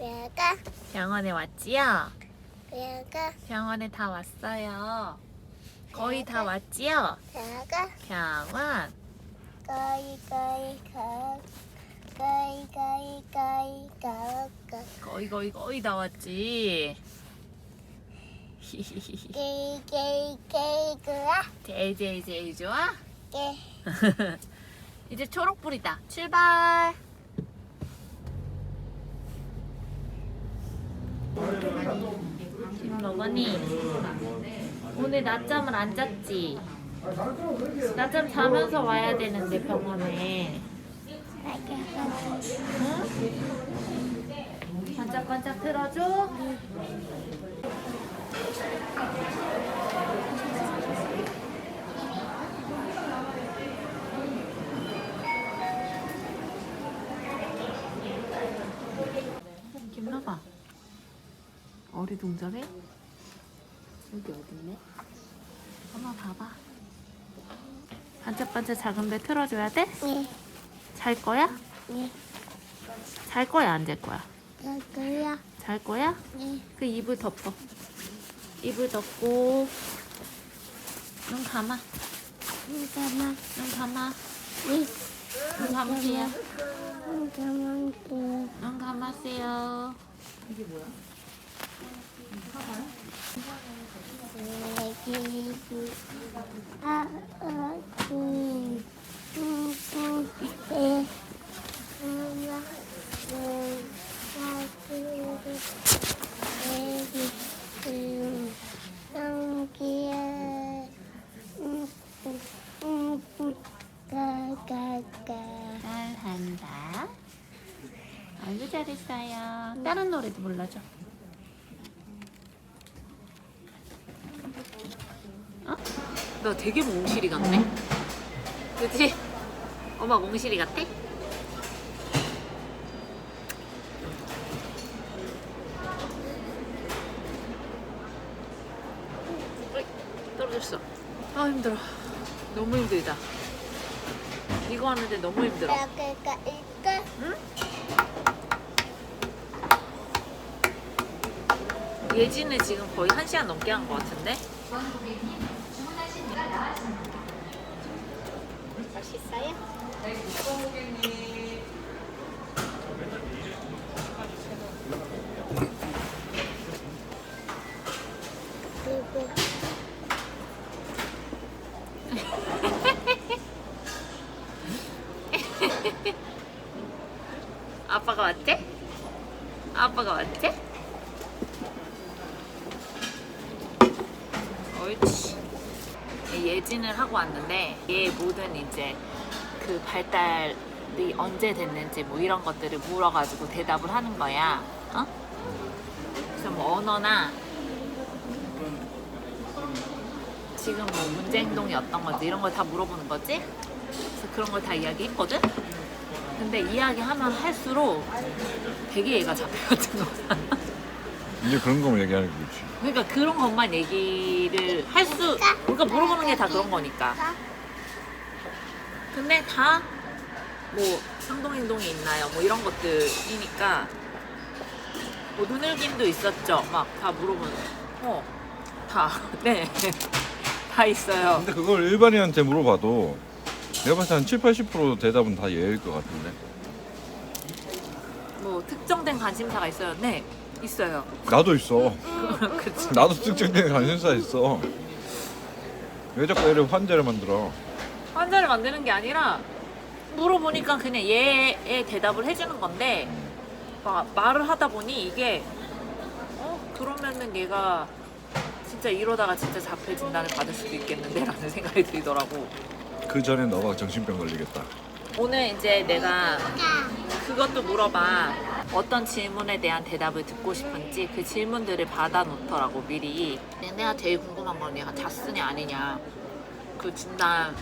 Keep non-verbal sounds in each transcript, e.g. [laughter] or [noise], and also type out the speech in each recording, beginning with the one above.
배가 병원에 왔지요? 배가 병원에 다 왔어요. 거의 다 왔지요? 병원. 거의 거의 가 거의 거의 거의 가가 거의 거의 거의 다 왔지. 게이 게이 게이그라 제일 제일 제일 좋아? 게 [laughs] 이제 초록불이다. 출발. 김러건이 오늘 낮잠을 안 잤지? 낮잠 자면서 와야 되는데 병원에 응? 반짝반짝 틀어줘? 어리둥절해? 여기 어딨네? 엄마 봐봐. 반짝반짝 작은데 틀어줘야 돼? 네, 잘 거야? 네, 잘 거야 안 잘 거야? 그거야, 잘 거야? 네, 그 이불 덮어. 이불 덮고. 눈 감아. 잠깐만, 눈 감아. 네, 눈 감으세요. 잠깐만, 그눈 감으세요 내기구 아, 어, 구, 구, 구, 에, 하나, 둘, 셋, 내기, 구, 넘기야, 음, 음, 음, 음, 가, 가, 가. 잘한다 아주 잘했어요 다른 노래도 불러줘 어? 너 되게 몽실이 같네 그치? 엄마 몽실이 같아? 떨어졌어 아 힘들어 너무 힘들다 이거 하는데 너무 힘들어? 응? 예지는 지금 거의 한 시간 넘게 한 것 같은데? 맛있어요? 그리고 아빠가 왔지? 아빠가 왔지? 옳지. 예진을 하고 왔는데 얘 모든 이제 그 발달이 언제 됐는지 뭐 이런 것들을 물어가지고 대답을 하는 거야. 어? 그래서 뭐 언어나 지금 뭐 문제 행동이 어떤 건지 이런 걸 다 물어보는 거지. 그래서 그런 걸 다 이야기했거든. 근데 이야기하면 할수록 되게 얘가 거야. [laughs] 이제 그런 거만 얘기하는 거지. 그러니까 그런 것만 얘기를 할 수, 그러니까 물어보는 게 다 그런 거니까. 근데 다 뭐 상동행동이 있나요? 뭐 이런 것들이니까 뭐 눈을김도 있었죠. 막 다 물어보는. 어, 다 [laughs] 네, [laughs] 다 있어요. 근데 그걸 일반인한테 물어봐도 내가 봤을 때 한 7, 80% 대답은 다 예일 것 같은데. 뭐 특정된 관심사가 있어요. 네, 있어요. 나도 있어. [laughs] 그치. 나도 특정된 관심사 있어. 왜 자꾸 애를 환자를 만들어? 환자를 만드는 게 아니라 물어보니까 그냥 얘의 대답을 해주는 건데 막 말을 하다 보니 이게 어 그러면은 얘가 진짜 이러다가 진짜 자폐 진단을 받을 수도 있겠는데라는 [laughs] 생각이 들더라고. 그 전에 너가 정신병 걸리겠다. 오늘 이제 내가 그것도 물어봐. 어떤 질문에 대한 대답을 듣고 싶은지 그 질문들을 받아 놓더라고 미리. 내가 제일 궁금한 건 얘가 자스냐 아니냐. 그 진단이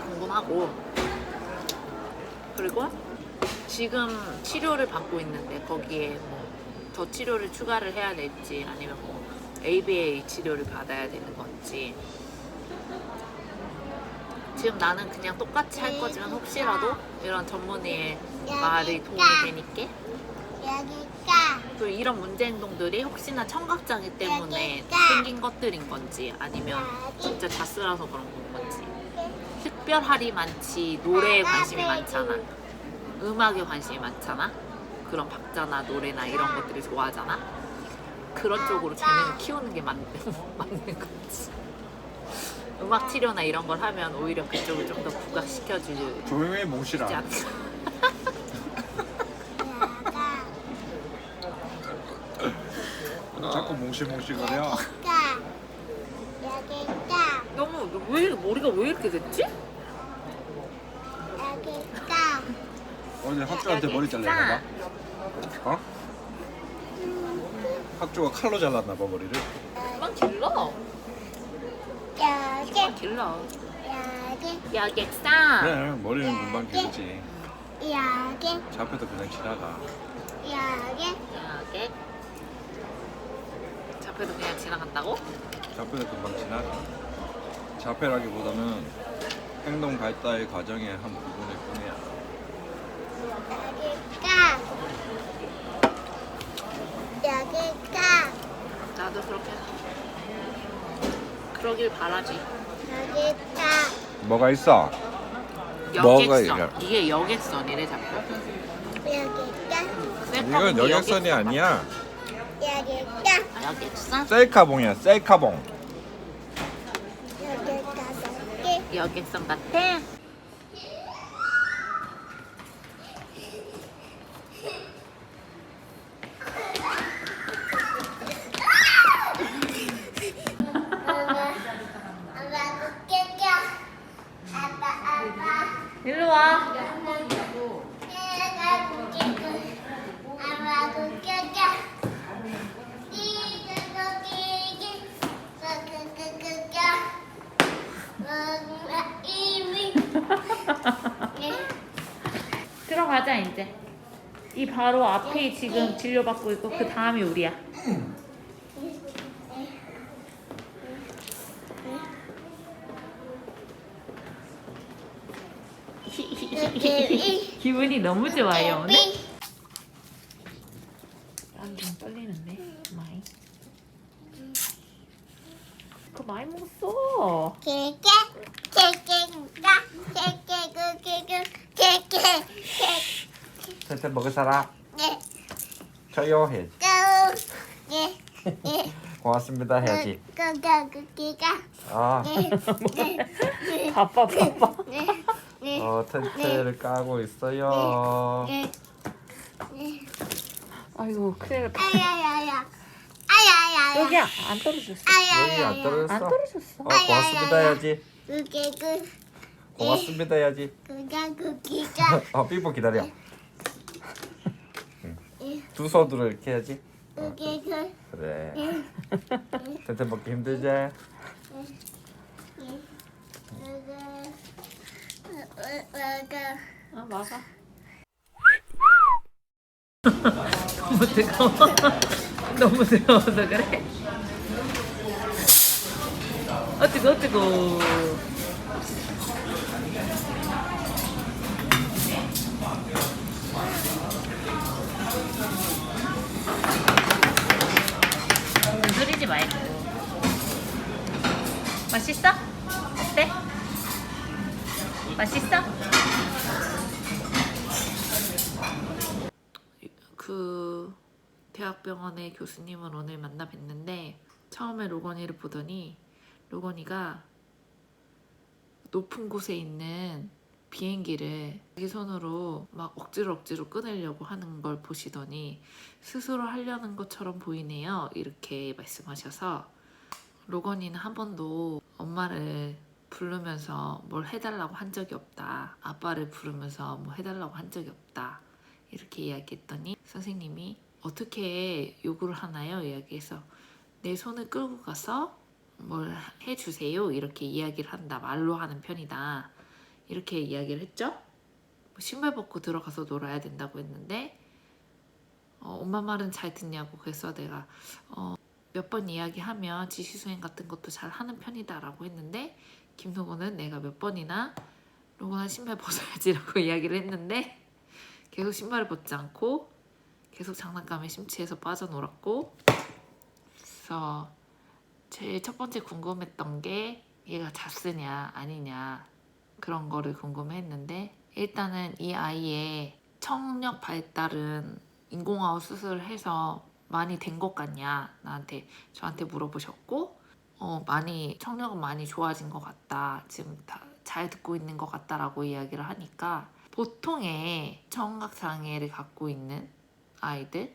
궁금하고. 그리고 지금 치료를 받고 있는데 거기에 뭐 더 치료를 추가를 해야 될지 아니면 뭐 ABA 치료를 받아야 되는 건지. 지금 나는 그냥 똑같이 할 거지만 혹시라도 이런 전문의의 말이 도움이 되니까. 여기 또 이런 문제 행동들이 혹시나 청각장애 때문에 생긴 것들인 건지 아니면 진짜 자스라서 그런 건지. 특별할이 많지 노래에 관심이 많잖아. 음악에 관심이 많잖아. 그런 박자나 노래나 이런 것들을 좋아하잖아. 그런 쪽으로 재능을 키우는 게 맞는, [laughs] 맞는 거지 음악 치료나 이런 걸 하면 오히려 그쪽을 좀 더 부각시켜주지 조용히 몽실아. 않나 자꾸 너무 왜 머리가 왜 이렇게 됐지? 어제 학주한테 머리 잘랐나 봐. 어? 학주가 칼로 잘랐나 봐 머리를. 그만 길러 여기 그만 길러. 여기 야객상 그래 머리는 금방 기르지. 여기 잡혀도 그냥 지나가. 여기 야객 잡혀도 그냥 지나간다고? 잡혀도 금방 지나가. 잡혀라기보다는 행동 발달의 과정의 한 부분일 뿐이야. 여기 까 여기 까 나도 그렇게 그러길 바라지 여기 까 뭐가 있어? 뭐가 여객선 이게? 이게 여객선이래 자꾸 여기 까 이건 여객선이 아니야. 여기 까 여객선? 셀카봉이야 셀카봉. 여기 가서 여객선 같아? 아빠 아빠 웃겨줘 아빠 아빠 일로 와 내가 웃기고 아빠 웃겨줘 이거 끼기 그그그그겨 뭔가 이미 들어가자 이제 이 바로 앞에 지금 진료받고 있고 그 다음이 우리야. [laughs] 기분이 너무 좋아요. 오늘 좀 떨리는데 많이 그거 많이 먹었어 개개 개개가 개개그개그 개개 텐테 먹을 사람 개 저요 해야지. 예, 예, [laughs] 고맙습니다 해야지. 그기가 아, 네, 네, [laughs] 바빠 바빠. 네, 네, 어 텐트를 까고 있어요. 네, 네. 아이고 큰일 났다. 아야야야, 아야야야, 여기야 안 떨어졌어. 여기 안 아야야야, 떨어졌어. 안 떨어졌어. 어 고맙습니다 해야지. 그게 그 고맙습니다 해야지. 그가 그기가 어 삐뽀 기다려. 예, 두 손으로 이렇게 해야지. 그게 그 그래. 예, 텐트 먹기 힘들지? 예, 아 막아 너무 뜨거워 너무 뜨거워서 그래 어 뜨거 뜨거 말고 맛있어? 어때? 맛있어? 그 대학병원의 교수님을 오늘 만나 뵀는데 처음에 로건이를 보더니 로건이가 높은 곳에 있는 비행기를 자기 손으로 막 억지로 억지로 끊으려고 하는 걸 보시더니 스스로 하려는 것처럼 보이네요. 이렇게 말씀하셔서 로건이는 한 번도 엄마를 부르면서 뭘 해달라고 한 적이 없다. 아빠를 부르면서 뭐 해달라고 한 적이 없다. 이렇게 이야기했더니 선생님이 어떻게 요구를 하나요? 이야기해서 내 손을 끌고 가서 뭘 해주세요. 이렇게 이야기를 한다. 말로 하는 편이다. 이렇게 이야기를 했죠. 뭐 신발 벗고 들어가서 놀아야 된다고 했는데 어, 엄마 말은 잘 듣냐고 그래서 내가 어, 몇 번 이야기하면 지시수행 같은 것도 잘 하는 편이다 라고 했는데 김동호는 내가 몇 번이나 로건아 신발 벗어야지 라고 [laughs] 이야기를 했는데 계속 신발을 벗지 않고 계속 장난감에 심취해서 빠져놀았고 그래서 제일 첫 번째 궁금했던 게 얘가 자스냐 아니냐 그런 거를 궁금했는데 일단은 이 아이의 청력 발달은 인공아웃 수술을 해서 많이 된 것 같냐 나한테 저한테 물어보셨고 어, 많이 청력은 많이 좋아진 것 같다 지금 다 잘 듣고 있는 것 같다라고 이야기를 하니까 보통의 청각 장애를 갖고 있는 아이들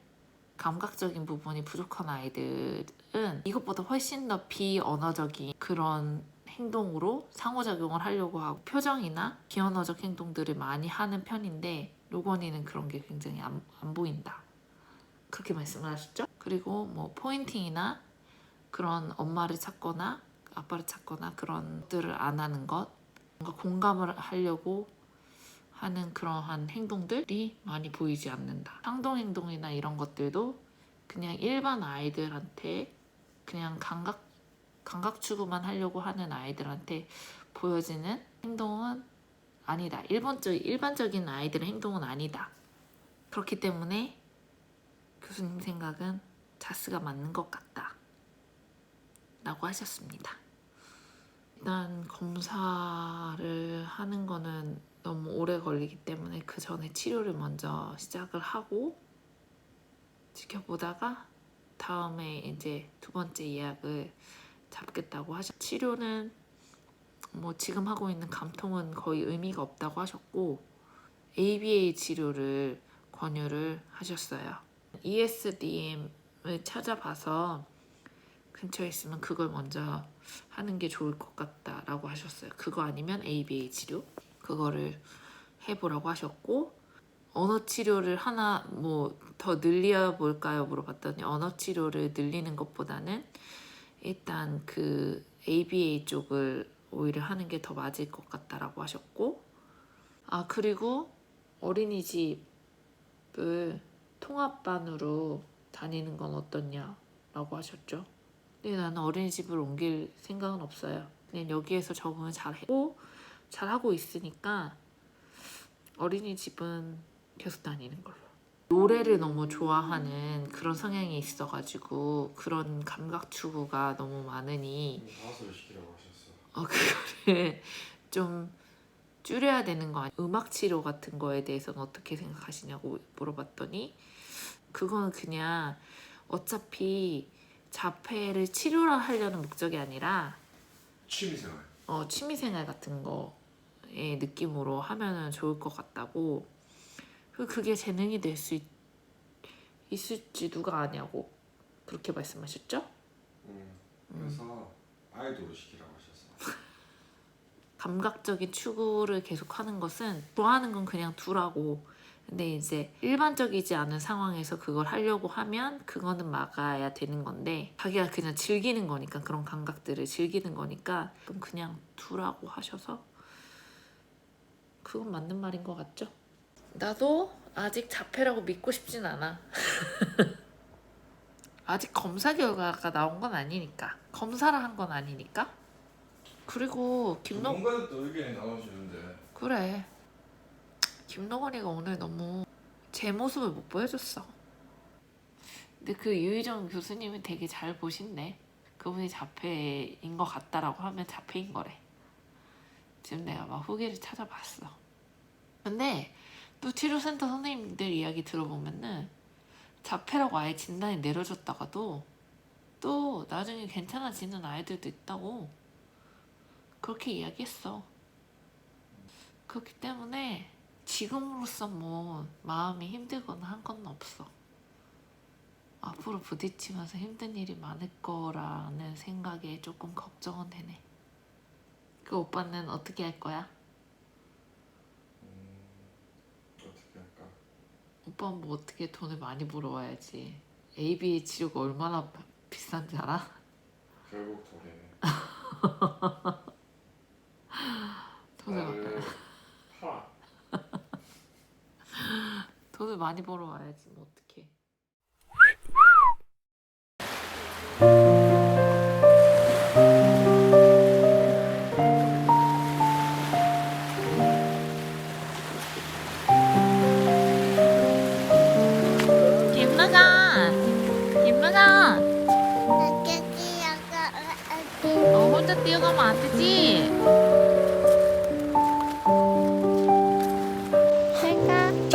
감각적인 부분이 부족한 아이들은 이것보다 훨씬 더 비언어적인 그런 행동으로 상호작용을 하려고 하고 표정이나 비언어적 행동들을 많이 하는 편인데 로건이는 그런 게 굉장히 안, 안 보인다. 그렇게 말씀을 하셨죠? 그리고 뭐 포인팅이나 그런 엄마를 찾거나 아빠를 찾거나 그런 것들을 안 하는 것 뭔가 공감을 하려고 하는 그러한 행동들이 많이 보이지 않는다. 상동 행동이나 이런 것들도 그냥 일반 아이들한테 그냥 감각 감각 추구만 하려고 하는 아이들한테 보여지는 행동은 아니다. 일본적 일반적인 아이들의 행동은 아니다. 그렇기 때문에 교수님 생각은 자스가 맞는 것 같다. 라고 하셨습니다. 일단 검사를 하는 거는 너무 오래 걸리기 때문에 그 전에 치료를 먼저 시작을 하고 지켜보다가 다음에 이제 두 번째 예약을 잡겠다고 하셨. 치료는 뭐 지금 하고 있는 감통은 거의 의미가 없다고 하셨고 ABA 치료를 권유를 하셨어요. ESDM을 찾아봐서 근처에 있으면 그걸 먼저 하는 게 좋을 것 같다라고 하셨어요. 그거 아니면 ABA 치료 그거를 해보라고 하셨고 언어 치료를 하나 뭐 더 늘려 볼까요 물어봤더니 언어 치료를 늘리는 것보다는 일단 그 ABA 쪽을 오히려 하는 게 더 맞을 것 같다라고 하셨고 아 그리고 어린이집을 통합반으로 다니는 건 어떻냐라고 하셨죠. 근데 나는 어린이집을 옮길 생각은 없어요. 그냥 여기에서 적응을 잘했고 잘하고 있으니까 어린이집은 계속 다니는 걸로. 노래를 너무 좋아하는 그런 성향이 있어가지고 그런 감각 추구가 너무 많으니 가수를 시키라고 하셨어. 어, 그거를 [laughs] 좀 줄여야 되는 거 아니야? 음악 치료 같은 거에 대해서는 어떻게 생각하시냐고 물어봤더니 그거는 그냥 어차피 자폐를 치료를 하려는 목적이 아니라 취미생활. 어, 취미생활 같은 거의 느낌으로 하면은 좋을 것 같다고 그 그게 재능이 될 수 있을지 누가 아냐고 그렇게 말씀하셨죠? 음. 그래서 아이돌을 시키라고 하셨어. [laughs] 감각적인 추구를 계속하는 것은 좋아하는 건 그냥 두라고 근데 이제 일반적이지 않은 상황에서 그걸 하려고 하면 그거는 막아야 되는 건데 자기가 그냥 즐기는 거니까 그런 감각들을 즐기는 거니까 그럼 그냥 두라고 하셔서 그건 맞는 말인 것 같죠? 나도 아직 자폐라고 믿고 싶진 않아 [laughs] 아직 검사 결과가 나온 건 아니니까 검사를 한 건 아니니까 그리고 김노 뭔가 또 의견이 나눠지는데. 그래. 김노건이가 오늘 너무 제 모습을 못 보여줬어. 근데 그 유희정 교수님은 되게 잘 보신대. 그분이 자폐인 것 같다라고 하면 자폐인 거래. 지금 내가 막 후기를 찾아봤어. 근데 또 치료센터 선생님들 이야기 들어보면은 자폐라고 아예 진단이 내려졌다가도 또 나중에 괜찮아지는 아이들도 있다고 그렇게 이야기했어. 그렇기 때문에 지금으로서 뭐 마음이 힘들거나 한 건 없어. 앞으로 부딪히면서 힘든 일이 많을 거라는 생각에 조금 걱정은 되네. 그 오빠는 어떻게 할 거야? 음, 어떻게 할까? 오빠는 뭐 어떻게 돈을 많이 벌어와야지. ABA 치료가 얼마나 비싼지 알아? 결국 돈이네. [laughs] 돈을, 마- 나를 팔아. [laughs] 돈을 많이 벌어와야지 뭐 어떡해.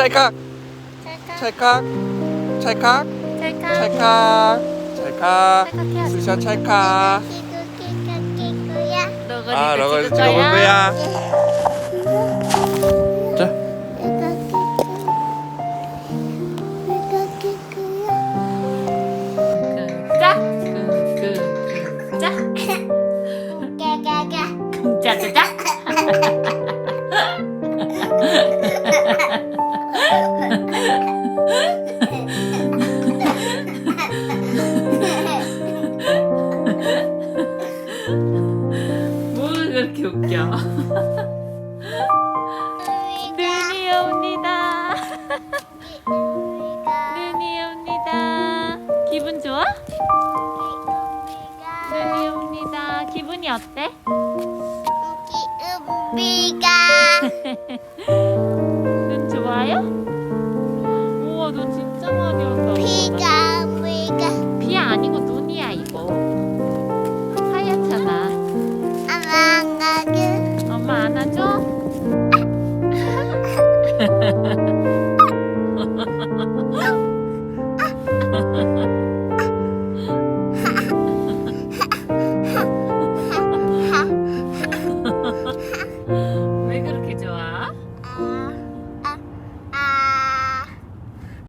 찰칵. 찰칵. 찰칵. 찰칵. 찰칵. 스샷 찰칵. 아 러거지 찍을 거야? 예.